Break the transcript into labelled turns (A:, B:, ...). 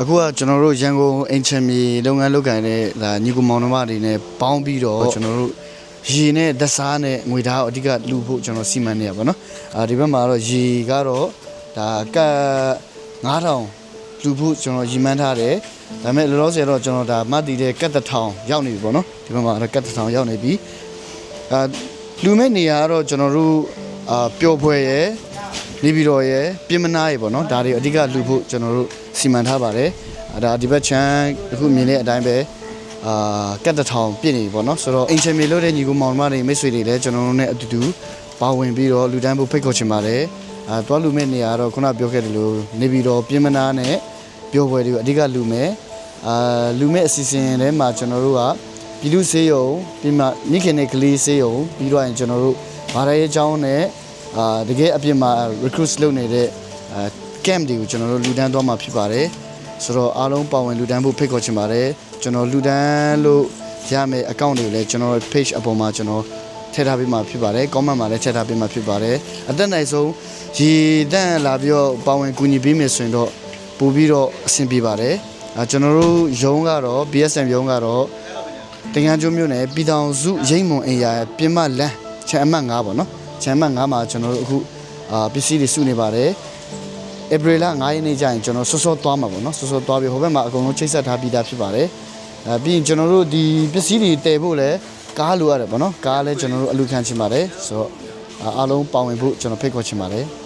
A: အခုကကျွန်တော်တို့ရန်ကုန်အင်ချင်မီလုပ်ငန်းလုပ်ကိုင်တဲ့ဒါညီကိုမောင်နှမတွေနဲ့ပေါင်းပြီးတော့ကျွန်တော်တို့ရေနဲ့ဓာတ်စားနဲ့ငွေသားကိုအဓိကလူဖို့ကျွန်တော်စီမံနေရပါတော့အာဒီဘက်မှာတော့ရေကတော့ဒါကတ်9000လူဖို့ကျွန်တော်ရည်မှန်းထားတယ်ဒါပေမဲ့လောလောဆယ်တော့ကျွန်တော်ဒါမတ်တီတဲ့ကတ်တစ်ထောင်ရောက်နေပြီပေါ့နော်ဒီဘက်မှာတော့ကတ်တစ်ထောင်ရောက်နေပြီအာလူမဲ့နေရာကတော့ကျွန်တော်တို့အာပျော်ပွဲရယ် နေပြည်တော်ရဲ့ပြင်မနာရဲ့ပေါ့နော်ဒါတွေအဓိကလူဖို့ကျွန်တော်တို့စီမံထားပါတယ်အဲဒါဒီဘက်ချမ်းအခုမြင်တဲ့အတိုင်းပဲအာကတ်တထောင်ပြည့်နေပြီပေါ့နော်ဆိုတော့အင်ချင်မီလို့တဲ့ညီကိုမောင်နှမတွေမိတ်ဆွေတွေလည်းကျွန်တော်တို့နဲ့အတူတူပါဝင်ပြီးတော့လူတန်းဖို့ဖိတ်ခေါ်ချင်ပါတယ်အာတွားလူမဲ့နေရာကတော့ခုနပြောခဲ့တယ်လို့နေပြည်တော်ပြင်မနာနဲ့ပြောပွဲတွေကိုအဓိကလူမဲ့အာလူမဲ့အစီအစဉ်ထဲမှာကျွန်တော်တို့ကပြည်သူစေယုံပြီးမှမိခင်နဲ့ကလေးစေယုံပြီးတော့ရင်ကျွန်တော်တို့ဗားရဲအကြောင်းနဲ့ အာတကယ်အပြင်မှာ recruit လုပ်နေတဲ့အာ camp တွေကိုကျွန်တော်တို့လူတန်းသွားမှာဖြစ်ပါတယ်ဆိုတော့အားလုံးပါဝင်လူတန်းဖို့ဖိတ်ခေါ်ချင်ပါတယ်ကျွန်တော်လူတန်းလို့ရမယ့် account တွေကိုလည်းကျွန်တော် page အပေါ်မှာကျွန်တော်ထည့်ထားပေးမှာဖြစ်ပါတယ် comment မှာလည်းထည့်ထားပေးမှာဖြစ်ပါတယ်အသက်နိုင်ဆုံးရေတန့်လာပြီးတော့ပါဝင်ကူညီပေးမယ်ဆိုရင်တော့ပို့ပြီးတော့အဆင်ပြေပါတယ်အာကျွန်တော်တို့ရုံးကတော့ BSM ရုံးကတော့တင်ငန်းကျိုးမြို့နယ်ပြည်ထောင်စုရိတ်မွန်အိမ်ယာပြင်မလန်းချမ်းအမှတ်9ပေါ့နော် ချမ်းအမှတ်9မှာကျွန်တော်တို့အခုအာပစ္စည်းတွေစုနေပါတယ်ဧပြီလ9ရက်နေ့ကျရင်ကျွန်တော်စောစောသွားမှာပေါ့နော်စောစောသွားပြီးဟိုဘက်မှာအကုန်လုံးချိတ်ဆက်ထားပြီးသားဖြစ်ပါတယ်အဲပြီးရင်ကျွန်တော်တို့ဒီပစ္စည်းတွေတည်ဖို့လည်းကားလိုရတယ်ပေါ့နော်ကားလည်းကျွန်တော်တို့အလူခံချင်ပါတယ်ဆိုတော့အာအားလုံးပါဝင်ဖို့ကျွန်တော်ဖိတ်ခေါ်ချင်ပါတယ်